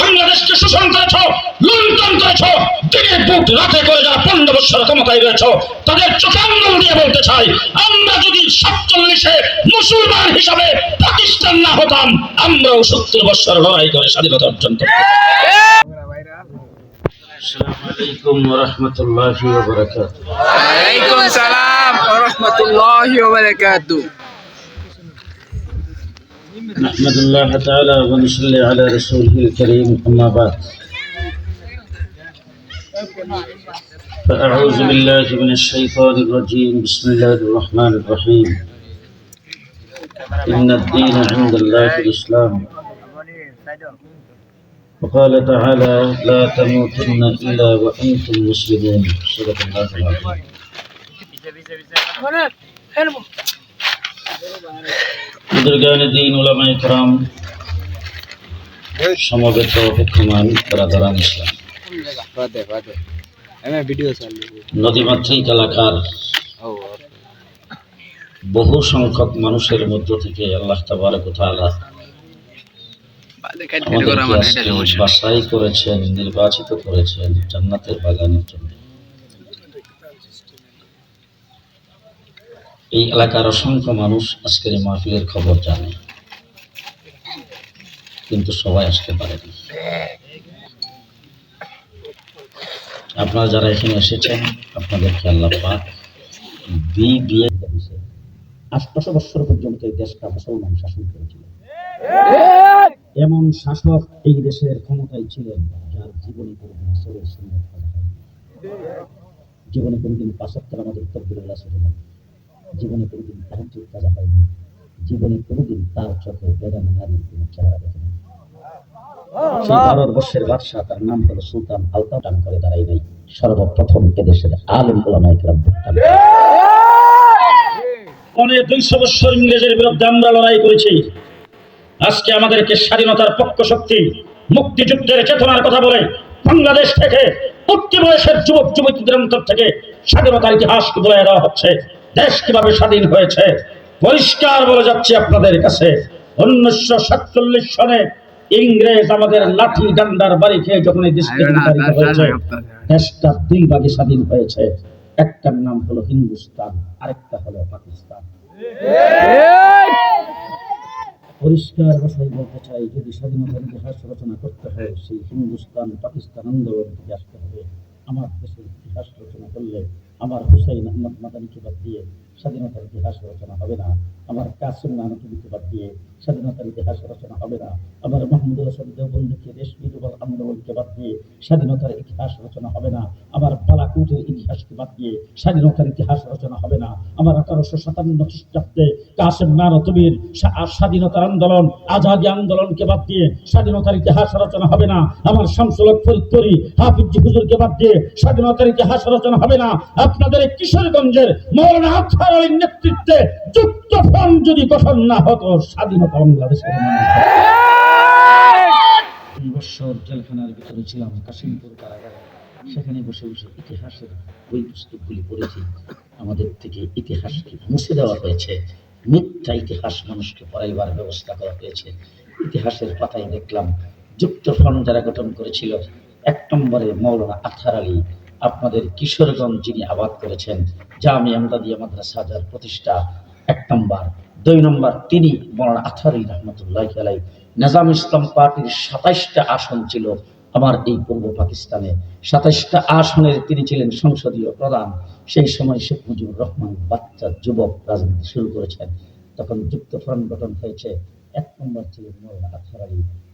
বাংলাদেশকে শোষণ করেছ লুণ্ঠন করেছ দিনে বুট রাতে করে যারা পনেরো বছর ক্ষমতায় রয়েছ তাদের চোখাঙ্গল দিয়ে বলতে চাই আমরা যদি সাতচল্লিশে মুসলমান হিসাবে পাকিস্তান না হতাম আমরাও সত্তর বছর লড়াই করে স্বাধীনতা অর্জন করতাম السلام عليكم ورحمة الله وبركاته Waalaikum salam warahmatullahi wabarakatuh. نحمد الله تعالى ونصلي على رسوله الكريم أما بعد. فأعوذ بالله من الشيطان الرجيم بسم الله الرحمن الرحيم. إن الدين عند الله الإسلام. وقال تعالى لا تموتن إلا وأنتم مسلمون. صدق الله العظيم. দুর্গায়নদ্দিন ওলামাই করাম, সমবেত অপেক্ষমান নদীমাতৃক এলাকার বহু সংখ্যক মানুষের মধ্য থেকে আল্লাহ তাবারকতালা বাসাই করেছেন, নির্বাচিত করেছেন জান্নাতের বাগানের জন্য। এই এলাকার অসংখ্য মানুষ আজকের এই মাহফিলের খবর জানে। কিন্তু সবাই আসতে পারেনি। আপনারা যারা এখানে এসেছেন, আপনাদেরকে আল্লাহ পাক বিয়ে আটশো বছর পর্যন্ত এই দেশটা মুসলমান শাসন করেছিল। এমন শাসক এই দেশের ক্ষমতায় ছিলেন যার জীবনে কোনোদিন। জীবনে কোনোদিন পাঁচাত্তর আমাদের তকবিরুল্লাহ ছিল না। জীবনে কোনোদিন তাহাজ্জুদ কাজা হয়নি জীবনে কোনোদিন তার চোখে বেগানা নারীর কোনো চেহারা দেখেনি সেই ভারতবর্ষের বাদশাহ তার নাম হলো সুলতান আলতা টান করে দাঁড়াই নাই। সর্বপ্রথম এদেশের আলেম অনেক দুইশো বছর ইংরেজের বিরুদ্ধে আমরা লড়াই করেছি। আজকে আমাদেরকে স্বাধীনতার পক্ষ শক্তি মুক্তিযুদ্ধের চেতনার কথা বলে বাংলাদেশ থেকে উঠতি বয়সের যুবক যুবতীদের অন্তর থেকে স্বাধীনতার ইতিহাস বলে দেওয়া হচ্ছে। দেশ কীভাবে স্বাধীন হয়েছে? পরিষ্কার বলে যাচ্ছে আপনাদের কাছে। উনিশশো সাতচল্লিশ সনে ইংরেজ আমাদের লাঠি ডান্ডার বাড়ি খেয়ে যখন এই দেশকে হয়েছে। দেশটা দুই ভাগে স্বাধীন হয়েছে। একটার নাম হলো হিন্দুস্তান আরেকটা হলো পাকিস্তান। পরিষ্কার ভাষায় বলতে চাই যদি স্বাধীনতার ইতিহাস রচনা করতে হয় সেই হিন্দুস্তান পাকিস্তান আন্দোলন থেকে আসতে হবে। আমার দেশের ইতিহাস রচনা করলে আমার হুসাইন আহমদ মাদানিকে বাদ দিয়ে স্বাধীনতার ইতিহাস রচনা হবে না। আমার কাসিম নানকিকে বাদ দিয়ে স্বাধীনতার ইতিহাস রচনা হবে না। আমার মাহমুদুল হাসান দেওবন্দীকে দেশ বিরোধী আন্দোলনকে বাদ দিয়ে স্বাধীনতার ইতিহাস রচনা হবে না। আমার বালাকুটের ইতিহাসকে বাদ দিয়ে স্বাধীনতার ইতিহাস রচনা হবে না। আমার আঠারোশো সাতান্ন খ্রিস্টাব্দে কাসেম নানতবির স্বাধীনতার আন্দোলন, আজাদি আন্দোলনকে বাদ দিয়ে স্বাধীনতার ইতিহাস রচনা হবে না। আমার শামসুলক ফরিদপুরি হাফিজ হুজুরকে বাদ দিয়ে স্বাধীনতার ইতিহাস রচনা হবে না। আপনাদের কিশোরগঞ্জের মৌলানা আলীর নেতৃত্বে যুক্ত ফ্রন্ট যদি গঠন না হতো, স্বাধীনতা বাংলাদেশের বছর জেলখানার ভিতরে ছিলাম, কাশিমপুর কারাগারে। সেখানে বসে বসে ইতিহাসের পুস্তকগুলি পড়েছি। আমাদের থেকে ইতিহাসকে মুছে দেওয়া হয়েছে। মিথ্যা ইতিহাস মানুষকে পড়াইবার ব্যবস্থা করা হয়েছে। ইতিহাসের পাতায় দেখলাম যুক্ত ফ্রন্ট যারা গঠন করেছিল, এক নম্বরে মৌলানা আথার আলী, আপনাদের কিশোরগঞ্জ যিনি আবাদ করেছেন জামি আমদাদিয়া মাদ্রাসা যার প্রতিষ্ঠা এক নম্বর, দুই নম্বর, তিনি মৌলানা আথারি রহমতুল্লাহ আলাই নিজাম ইসলাম পার্টির সাতাইশটা আসন ছিল আমার এই পূর্ব পাকিস্তানে। সাতাইশটা আসনের তিনি ছিলেন সংসদীয় প্রধান। সেই সময় শেখ মুজিবুর রহমান বাচ্চা যুবক রাজনীতি শুরু করেছেন। তখন যুক্ত ফ্রন্ট গঠন হয়েছে। এক নম্বর ছিলেন মৌলানা আথার,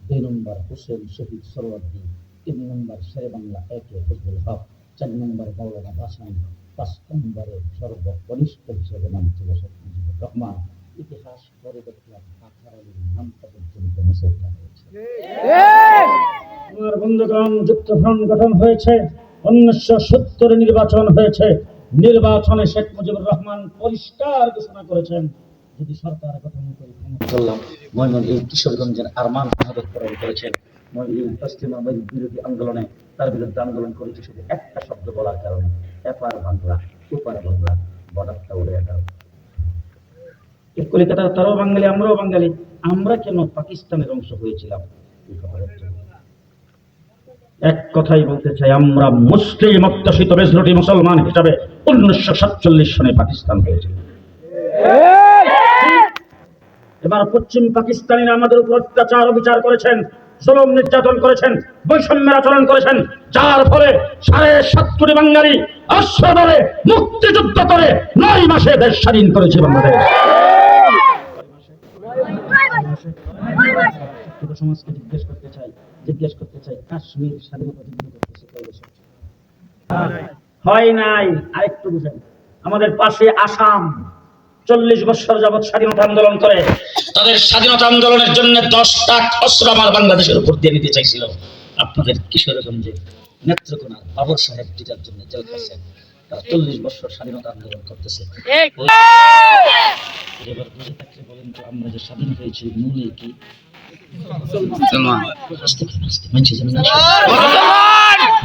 দুই নম্বর হোসেন শহীদ সরওয়ার্দী, তিন নম্বর শেরে বাংলা একে ফজলুল হক, চার নম্বর মৌলানা বাসান পাঁচ নম্বরে সর্বকনিষ্ঠ হিসেবে নাম ছিল শেখ রহমান ইতিহাস পরে দেখলাম নামটা পর্যন্ত ফেলা হয়েছে। আমার বন্ধুগণ যুক্ত ফ্রন্ট গঠন হয়েছে উনিশশো সত্তরে নির্বাচন হয়েছে। নির্বাচনে শেখ মুজিবুর রহমান পরিষ্কার ঘোষণা করেছেন যদি সরকার গঠন করে ক্ষমতা করলাম ময়মন এই কিশোরগঞ্জের আরমান শাহাদত প্রদান করেছেন। বিরোধী আন্দোলনে তার বিরুদ্ধে আন্দোলন করেছি শুধু একটা শব্দ বলার কারণে এপার বাংলা ওপার বাংলা বর্ডারটা উড়ে গেল কলিকাতার তারাও বাঙালি, আমরাও বাঙালি। আমরা কেন পাকিস্তানের অংশ হয়েছিলাম? এক কথাই বলতে চাই, আমরা মুসলিম অধ্যুষিত মেজরিটি মুসলমান হিসাবে উনিশশো সাতচল্লিশ সনে পাকিস্তান এবার পশ্চিম পাকিস্তানিরা আমাদের উপর অত্যাচার বিচার করেছেন, জুলুম নির্যাতন করেছেন, বৈষম্যের আচরণ করেছেন, যার ফলে সাড়ে সাত কোটি বাঙালি অশ্বরে মুক্তিযুদ্ধ করে নয় মাসে দেশ স্বাধীন করেছে বাংলাদেশ। শিক্ষিত সমাজকে জিজ্ঞেস করতে চাই জিজ্ঞেস করতে চাই কাশ্মীর স্বাধীনতা যুদ্ধ করতেছে কয় বছর? হয় নাই আরেকটু বুঝেন। আমাদের পাশে আসাম চল্লিশ বছর যাবৎ স্বাধীনতা আন্দোলন করে তাদের স্বাধীনতা আন্দোলনের জন্য দশটা অস্ত্র আমার বাংলাদেশের উপর দিয়ে নিতে চাইছিল। আপনাদের কিশোরগঞ্জে নেত্রকোনা বাবর সাহেব যেটার জন্য জেল খাচ্ছেন তারা চল্লিশ বছর স্বাধীনতা আন্দোলন করতেছে। এবার বুঝে থাকলে বলেন তো আমরা যে স্বাধীন হয়েছি মূলে কি না।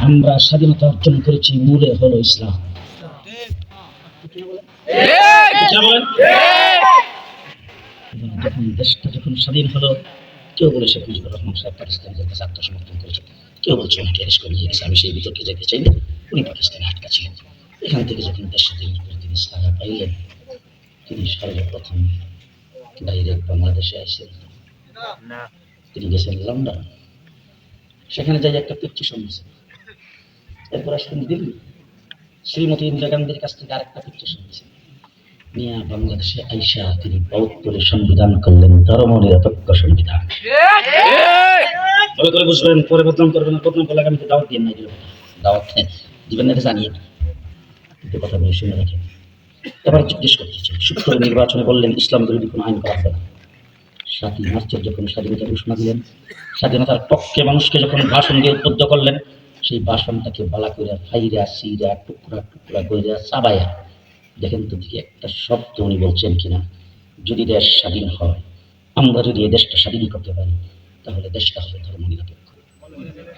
আমরা স্বাধীনতা অর্জন করেছি, মূলে হলো ইসলাম। না যখন দেশটা যখন স্বাধীন হলো, কেউ বলে শেখ মুজিবুর রহমান সাহেব পাকিস্তানের কাছে আত্মসমর্পণ করেছে। কেউ বলছে ওনাকে অ্যারেস্ট করে নিয়ে আমি সেই বিতর্কে যেতে চাই না। উনি পাকিস্তানে আটকা ছিলেন। এখান থেকে যখন দেশ স্বাধীন তিনি সাজা পাইলেন। তিনি সর্বপ্রথম ডাইরেক্ট বাংলাদেশে আসেন। তিনি গেছেন লন্ডন সেখানে যাই একটা পিটিশন দিয়েছেন এরপর আসলেন দিল্লি। শ্রীমতী ইন্দিরা গান্ধীর কাছ থেকে আরেকটা পিটিশন দিয়েছেন নিয়ে বাংলাদেশে আইসা তিনি বাউত্তরের সংবিধান করলেন ধর্ম নিরপেক্ষ সংবিধান। ভালো করে বুঝবেন, পরে বদনাম করবেন না, বদনাম করলে আমি তো দাওয়াত দিয়ে দিল দাওয়াত দিবেন না জানিয়ে। কিন্তু কথা বলে শুনে রাখেন। এবার জিজ্ঞেস করতে চাই, সুপ্ত নির্বাচনে বললেন ইসলাম বিরোধী কোনো আইন করা হবে না। মার্চের যখন স্বাধীনতা ঘোষণা দিলেন। স্বাধীনতার পক্ষে মানুষকে যখন ভাষণ দিয়ে উদ্বুদ্ধ করলেন সেই ভাষণটাকে বালা ফাইরা সিরা টুকরা টুকরা চাবায়া দেখেন তো একটা শব্দ উনি বলছেন কিনা। যদি দেশ স্বাধীন হয় আমরা যদি এই দেশটা স্বাধীন করতে পারি তাহলে দেশটা হবে ধর্ম নিরপেক্ষ।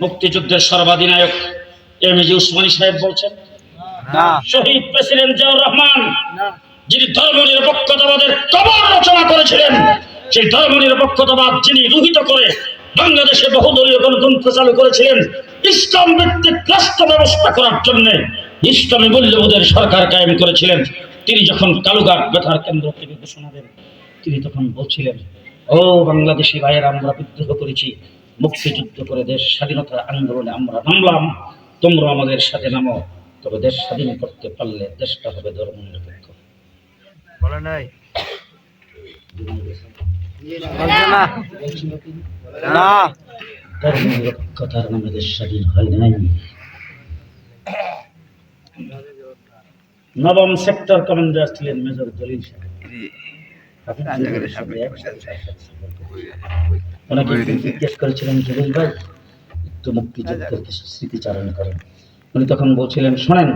মুক্তিযুদ্ধের সর্বাধিনায়ক এম এ জি উসমানী সাহেব বলছেন শহীদ প্রেসিডেন্ট জিয়াউর রহমান যিনি ধর্ম নিরপেক্ষতাবাদের কবর রচনা করেছিলেন সেই ধর্ম নিরপেক্ষতাবাদ যিনি রুহিত করে বাংলাদেশে বহুদলীয় গণতন্ত্র চালু করেছিলেন, ইসলাম ভিত্তিক রাষ্ট্র ব্যবস্থা করার জন্য ইসলামী মূল্যবোধের সরকার কায়েম করেছিলেন। তিনি যখন কালুঘাট বেতার কেন্দ্র থেকে ঘোষণা দেন, তিনি তখন বলছিলেন, ও বাংলাদেশি ভাইয়েরা, আমরা বিদ্রোহ করেছি, মুক্তিযুদ্ধ করে দেশ স্বাধীনতা আন্দোলনে আমরা নামলাম, তোমরা আমাদের সাথে নামো, তবে দেশ স্বাধীন করতে পারলে দেশটা হবে ধর্ম নিরপেক্ষ। বলে নাই? না। হয় নাই নবম সেক্টর কমান্ডার ছিলেন মেজর দলিল সাহেব ওনাকে জিজ্ঞেস করেছিলেন জলিল ভাই একটু মুক্তিযুদ্ধের কিছু স্মৃতিচারণ করেন। উনি তখন বলছিলেন শোনেন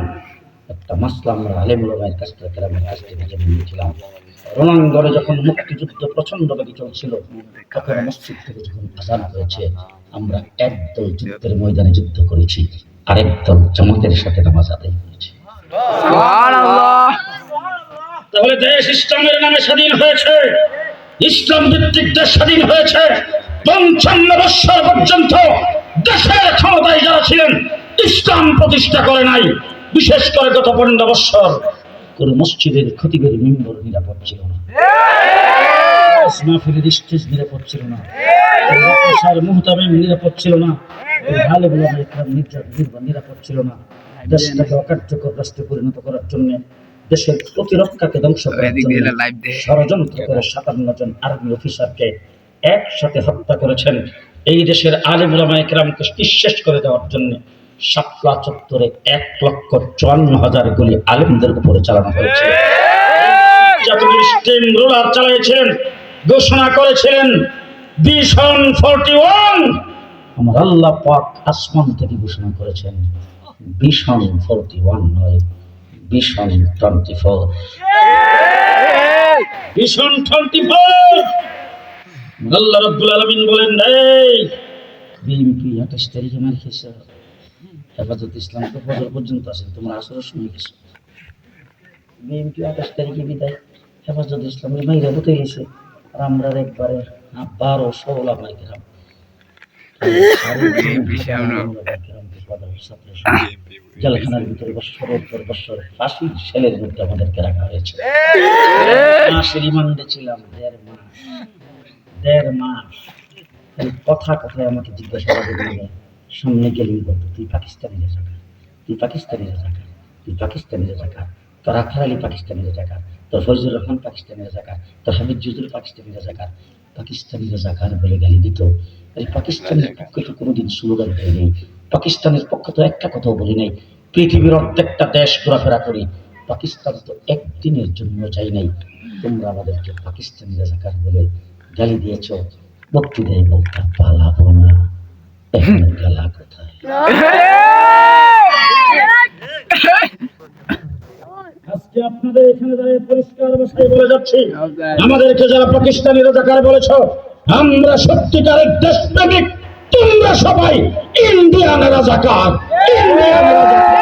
একটা মাসলা আমরা আলেমুল ভাইয়ের কাছ থেকে গ্রামের কাছ থেকে জেনে নিয়েছিলাম। রণাঙ্গনে যখন মুক্তিযুদ্ধ প্রচণ্ড বেগে চলছিল তখন মসজিদ থেকে যখন আজান হয়েছে আমরা একদল যুদ্ধের ময়দানে যুদ্ধ করেছি আরেক দল জামাতের সাথে নামাজ আদায় করেছি। তাহলে দেশ ইসলামের নামে স্বাধীন হয়েছে ইসলাম ভিত্তিক দেশ স্বাধীন হয়েছে পঞ্চান্ন বৎসর পর্যন্ত দেশের ক্ষমতায় যারা ছিলেন ইসলাম প্রতিষ্ঠা করে নাই। বিশেষ করে গত পনেরো বৎসর কোন মসজিদের খতিবের মেম্বর নিরাপদ ছিল না। মাহফিলের স্টেজ নিরাপদ ছিল না। মুহতামিম নিরাপদ ছিল না। ভালো বলে নিরাপদ ছিল না। দেশটাকে অকার্যকর রাষ্ট্রে পরিণত করার জন্য দেশের প্রতিরক্ষাকে ধ্বংস ষড়যন্ত্র করে সাতান্ন জন আর্মি অফিসারকে একসাথে হত্যা করেছেন। এই দেশের আলিম উলামা একরামকে নিঃশেষ করে দেওয়ার জন্য শাপলা চত্বরে এক লক্ষ চুয়ান্ন হাজার গুলি আলিমদের উপরে চালানো হয়েছে জাতীয় স্টিম রোলার চালিয়েছিলেন ঘোষণা করেছিলেন ভীষণ ফোরটি ওয়ান। আমার আল্লাহ পাক আসমান থেকে ঘোষণা করেছেন ভীষণ ফোরটি ওয়ান নয় vision twenty four. Vision twenty four. আল্লাহ রব্বুল আলমিন বলেন, এই বিএনপি আঠাশ তারিখে মার খেয়েছে। হেফাজত ইসলাম তো বছর পর্যন্ত আছে, তোমরা আসরের সময় গেছো। বিএনপি আঠাশ তারিখে বিদায়? হেফাজত ইসলামের মাইরা হতে গেছে। আর আমরা একবারে বারো ষোলো মধ্যে আমাদেরকে রাখা দেড় মাস। কথা কথায় আমাকে জিজ্ঞাসা করে সামনে গেলেই বলতো, তুই পাকিস্তানি রাজাকার তুই পাকিস্তানি রাজাকার তুই পাকিস্তানি রাজাকার তোর আখার আলী পাকিস্তানি রাজাকার তোর ফজলুর রহমান পাকিস্তানি রাজাকার তোর হামিদ জুজুর পাকিস্তানি রাজাকার পাকিস্তানি রাজাকার বলে গালি দিত। এই পাকিস্তানের পক্ষে তো কোনোদিন স্লোগান দেয় নেই। পাকিস্তানের পক্ষে তো একটা কথাও বলি নাই। পৃথিবীর প্রত্যেকটা দেশ ঘোরাফেরা করি। পাকিস্তান তো একদিনের জন্য চাই নাই। তোমরা আমাদেরকে পাকিস্তানি রাজাকার বলে গালি দিয়েছ। বক্তি দেয় বক্তা পালাবো না। আমাদেরকে যারা পাকিস্তানি রাজাকার বলেছ, আমরা সত্যিকারের দেশপ্রেমিক, তোমরা সবাই ইন্ডিয়ান রাজাকার ইন্ডিয়ান রাজাকার।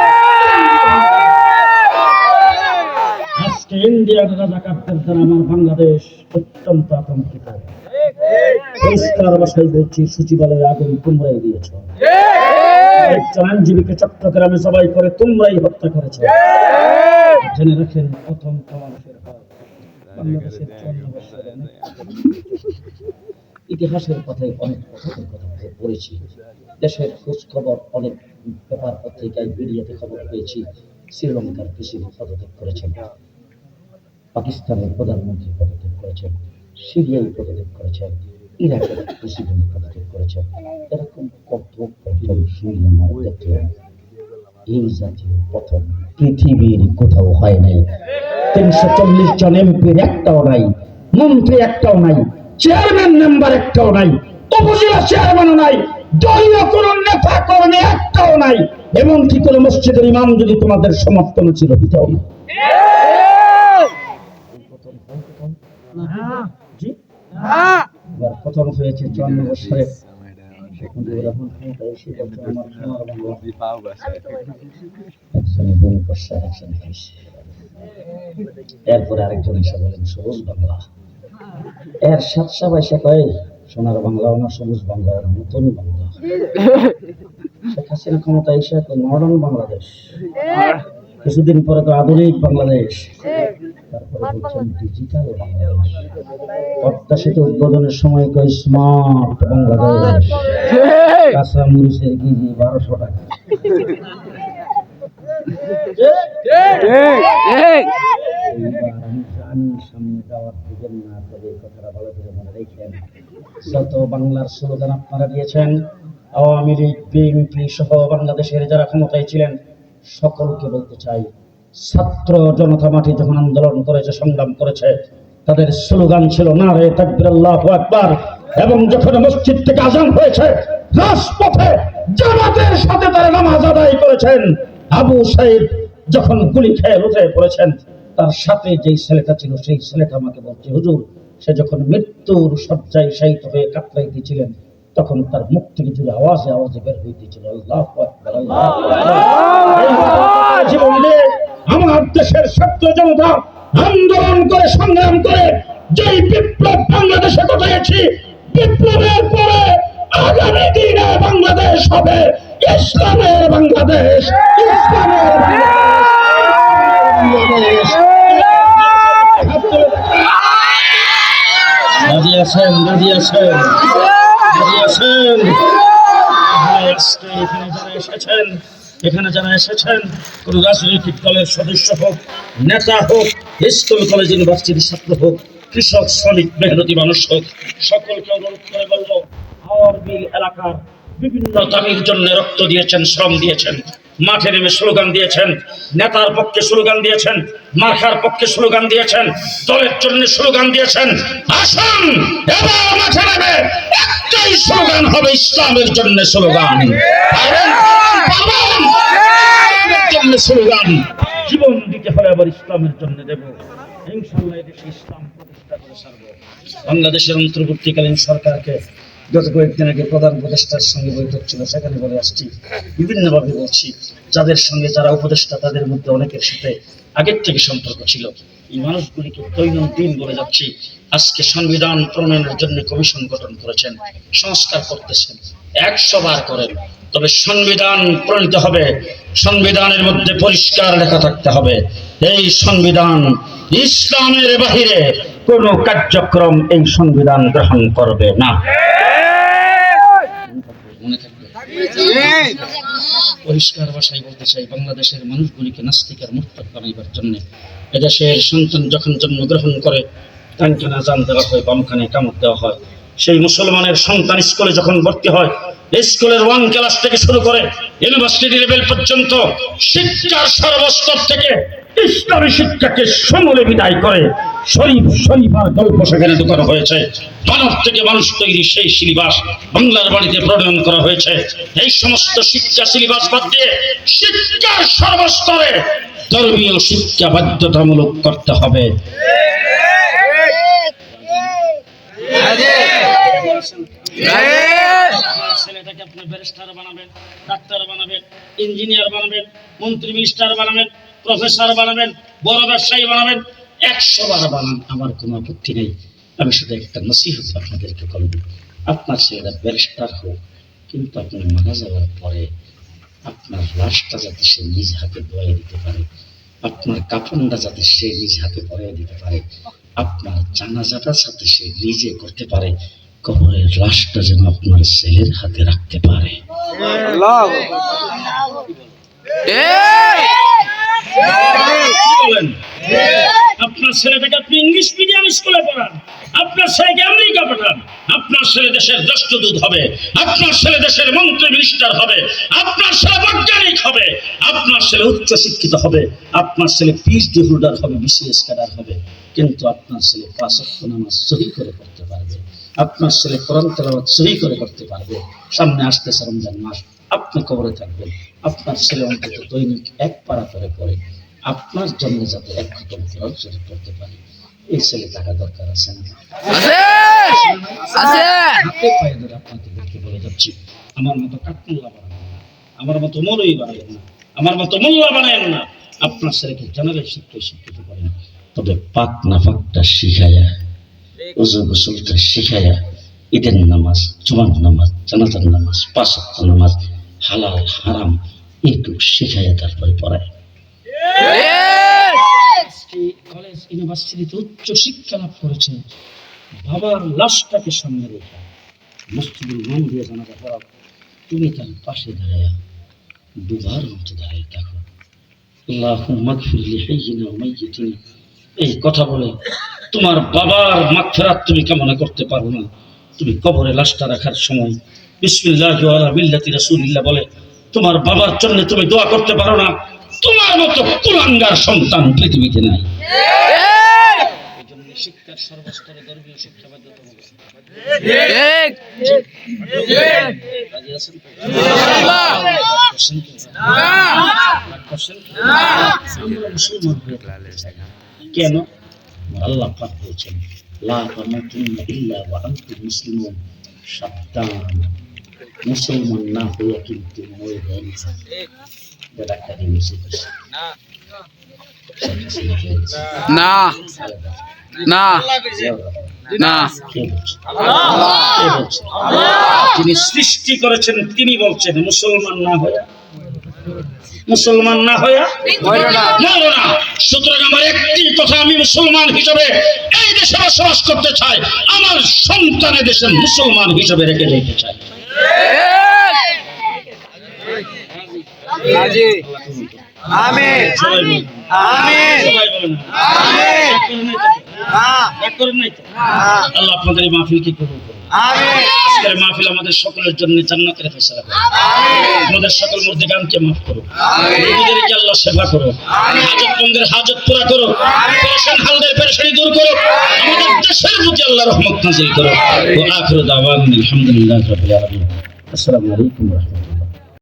ইন্ডিয়ান রাজাকারদের দ্বারা আমার বাংলাদেশ অত্যন্ত আতঙ্কিত। পরিষ্কার বলছি সচিবালয়ে আগুন তোমরাই দিয়েছ চট্টগ্রামে সবাই করে তোমরাই হত্যা করেছ জেনে রাখেন প্রথম ইতিহাসের কথায় অনেক কথার কথা পড়েছি দেশের খোঁজ খবর অনেক পেপার পত্রিকায় মিডিয়াতে খবর পেয়েছি শ্রীলঙ্কার প্রেসিডেন্ট পদত্যাগ করেছেন পাকিস্তানের প্রধানমন্ত্রী পদত্যাগ করেছেন, সিরিয়ায় পদত্যাগ করেছেন ইরাকের করেছেন এরকম কত প্রথম শুনলাম আর দেখলাম এই জাতীয় প্রথম পৃথিবীর কোথাও হয় নাই। তিনশো চল্লিশ জন এমপির একটাও নাই মন্ত্রী একটাও নাই চেয়ারম্যান মেম্বার একটাও নাই উপজেলা চেয়ারম্যানও নাই দলীয় কোন নেতা কর্মী একটাও নাই। এমনকি কোন মসজিদের ইমাম যদি তোমাদের সমর্থন ছিল দিতেও না। জি? এবার প্রথম হয়েছে চুয়ান্ন বছরে বাংলা এরপরে আরেকজন এসে বলেন সবুজ বাংলা। এর সাত কয় সোনার বাংলাও না সবুজ বাংলাও না নতুন বাংলা। শেখ হাসিনা ক্ষমতা এসে তো মডার্ন বাংলাদেশ। কিছুদিন পরে তো আধুনিক বাংলাদেশ। তারপরে বলছেন ডিজিটাল বাংলাদেশ। পদ্মা সেতু উদ্বোধনের সময় কয় স্মার্ট বাংলাদেশ। কাঁচা মরিচের কেজি বারোশো টাকা। মনে যত বাংলার স্লোগান আপনারা দিয়েছেন আওয়ামী লীগ বিএনপি সহ বাংলাদেশের যারা ক্ষমতায় ছিলেন সকলকে বলতে চাই ছাত্র জনতা মাঠে যখন আন্দোলন করেছে সংগ্রাম করেছে তাদের স্লোগান ছিল না রে তাকবির আল্লাহ আকবার। এবং যখন মসজিদ থেকে আজান হয়েছে রাজপথে জামাতের সাথে তারা নামাজ আদায় করেছেন। আবু সাইদ যখন গুলি খেয়ে লুটে পড়েছেন তার সাথে যেই ছেলেটা ছিল সেই ছেলেটা আমাকে বলছে হুজুর সে যখন মৃত্যুর শয্যায় শায়িত হয়ে কাতরাইতেছিলেন তখন তার মুখ থেকে জুড়ে আওয়াজে আওয়াজে বের হইতেছিল আল্লাহ আল্লাহ জীবন আমার দেশের ছাত্র জনতা আন্দোলন করে, সংগ্রাম করে, যেই বিপ্লব বাংলাদেশে ঘটাইছি বিপ্লবের পরে আগামী দিনে বাংলাদেশ হবে ইসলামের বাংলাদেশ ইসলামের বাংলাদেশ। এসেছেন এখানে যারা এসেছেন, কোন রাজনৈতিক দলের সদস্য হোক, নেতা হোক, স্কুল, কলেজ ইউনিভার্সিটির ছাত্র হোক, কৃষক, শ্রমিক, মেহনতি মানুষ হোক, সকলকে অনুরোধ করে বলব এলাকার বিভিন্ন দাবির জন্য রক্ত দিয়েছেন, শ্রম দিয়েছেন, মাঠে নেমে স্লোগান দিয়েছেন, নেতার পক্ষে স্লোগান দিয়েছেন, মার্কার পক্ষে স্লোগান দিয়েছেন, দলের জন্য স্লোগান দিয়েছেন, আসুন, এবার মাঠে নেমে একটাই স্লোগান হবে, ইসলামের জন্য স্লোগান? জীবন দিতে হলে আবার ইসলামের জন্য দেব। বাংলাদেশের অন্তর্বর্তীকালীন সরকারকে গত কয়েকদিন আগে প্রধান উপদেষ্টার সঙ্গে বৈঠক ছিল, সেখানে বলে আসছি, বিভিন্নভাবে বলছি, যাদের সঙ্গে যারা উপদেষ্টা, তাদের মধ্যে অনেকের সাথে আগের থেকে সম্পর্ক ছিল। এই মানুষগুলিকে দৈনন্দিন বলে যাচ্ছি, আজকে সংবিধান প্রণয়নের জন্য কমিশন গঠন করেছেন, সংস্কার করতেছেন, একশো বার করেন। তবে সংবিধান প্রণীত হবে। সংবিধানের মধ্যে পরিষ্কার লেখা থাকতে হবে। এই সংবিধান ইসলামের বাহিরে কোনো কার্যক্রম এই সংবিধান গ্রহণ করবে না। পরিষ্কার ভাষায় বলতে চাই, বাংলাদেশের মানুষগুলিকে নাস্তিকের মুক্তার বানাইবার জন্য। এদেশের সন্তান যখন জন্মগ্রহণ করে ডানখানে আজান দেওয়া হয়, বামখানে কামড় দেওয়া হয়। সেই মুসলমানের সন্তান স্কুলে যখন ভর্তি হয় স্কুলের ওয়ান ক্লাস থেকে শুরু করে ইউনিভার্সিটি লেভেল পর্যন্ত শিক্ষার সর্বস্তর থেকে ইসলামী শিক্ষাকে সমূলে বিদায় করে শরীফ শরীফার গল্প সেখানে ঢুকানো হয়েছে। মানব থেকে মানুষ তৈরি সেই সিলেবাস বাংলার বাড়িতে প্রণয়ন করা হয়েছে। এই সমস্ত শিক্ষা সিলেবাস বাদ দিয়ে শিক্ষার সর্বস্তরে ধর্মীয় শিক্ষা বাধ্যতামূলক করতে হবে। ছেলেটাকে আপনি ব্যারিস্টার বানাবেন, ডাক্তার বানাবেন, ইঞ্জিনিয়ার বানাবেন, মন্ত্রী মিনিস্টার বানাবেন, প্রফেসর বানাবেন, বড় ব্যবসায়ী বানাবেন, একশো বার বানান, আমার কোনো আপত্তি নেই। আমি শুধু একটা নসিহত আপনাদেরকে করব আপনার ছেলেরা ব্যারিস্টার হোক, কিন্তু আপনি মারা যাওয়ার পরে আপনার লাশটা যাতে সে নিজ হাতে বয়ে দিতে পারে, আপনার কাফনটা যাতে সে নিজ হাতে পরে দিতে পারে, আপনার জানাজাটা যাতে সে নিজে করতে পারে কবরের লাশটা যেন আপনার ছেলের হাতে রাখতে পারে। আপনার ছেলেটাকে আপনি ইংলিশ মিডিয়াম স্কুলে পড়ান। আপনার ছেলেকে আমেরিকা পাঠান। আপনার ছেলে দেশের রাষ্ট্রদূত হবে। আপনার ছেলে দেশের মন্ত্রী মিনিস্টার হবে। আপনার ছেলে বৈজ্ঞানিক হবে। আপনার ছেলে উচ্চ শিক্ষিত হবে। আপনার ছেলে পিএইচডি হোল্ডার হবে বিসিএস ক্যাডার হবে। কিন্তু আপনার ছেলে পাঁচ নামাজ সহি করে করতে পারবে। আপনার ছেলে কোরআন তেলাওয়াত সহি করে করতে পারবে। সামনে আসতেছে রমজান মাস আপনি কবরে থাকবেন। আপনার ছেলে অন্তত দৈনিক এক পারা করে পড়ে। আপনার জন্য যাতে এক খতম কোরআন শরীফ করতে পারে এই ছেলে টাকা দরকার আছে না? হাতে পায়ে ধরে আপনাদেরকে বলে যাচ্ছি। আমার মতো কাঠমোল্লা বানাবেন না। আমার মতো মৌলই বানাবেন না। আমার মতো মোল্লা বানাবেন না। আপনার ছেলেকে জেনারেল শিক্ষা শিক্ষিত করেন। তবে পাক নাফাকটা শিখায়া উজু গোসলটা শিখায়া ঈদের নামাজ, জুমার নামাজ, জানাজার নামাজ পাঁচ ওয়াক্ত নামাজ, হালাল, হারাম এইটুকু শিখাইয়া তারপরে পড়ায়। কলেজ, ইউনিভার্সিটিতে উচ্চ শিক্ষা লাভ করেছে বাবার লাশটাকে সামনে রেখে। নাম দিয়ে তুমি তার পাশে দাঁড়ায়া দুবার মতো দাঁড়িয়ে দেখো আল্লাহ ওয়া মাইয়িতিনা। এই কথা বলে তোমার বাবার মাগফিরাত তুমি কামনা করতে পারো না। তুমি কবরে লাশটা রাখার সময় বিসমিল্লাহ রাসূলিল্লাহ বলে তোমার বাবার জন্য তুমি দোয়া করতে পারো না। তোমার মতো কুলাঙ্গার সন্তান পৃথিবীতে নাই। শিক্ষার সর্বস্তরে ধর্মীয় শিক্ষা বাধ্যতামূলক। কেন? আল্লাহ পাক বলছেন লা তামুতুন্না ইল্লা ওয়া আনতুম মুসলিমুন সাবধান মুসলমান না হয়ে কিন্তু মরবেন ডাক্তারি মিশে না। না। না? যিনি সৃষ্টি করেছেন তিনি বলছেন মুসলমান না হয়ে মুসলমান না হয়ে মরো না। সুতরাং আমার একটি কথা আমি মুসলমান হিসেবে এই দেশে বসবাস করতে চাই। আমার সন্তানে দেশে মুসলমান হিসেবে রেখে যেতে চাই। আমিন আমিন। আমিন। আল্লাহ আপনাদের মাহফিলকে কবুল করুন? আমিন। আজকের মাহফিল আমাদের সকলের জন্য জান্নাতের ফেসলা। করুন আমাদের সকল মধ্যে মাফ করো। রোগীদেরকে আল্লাহ সেবা করো। হাজত বন্ধের হাজত পুরা করো। পেরেশান হালদের পেরেশানি দূর করো। আমাদের দেশের প্রতি আল্লাহ রহমত নাজিল করো। ও আখির দাওয়ান আলহামদুলিল্লাহ রাব্বিল আলামিন। আসসালামু আলাইকুম ওয়া রাহমাতুল্লাহ।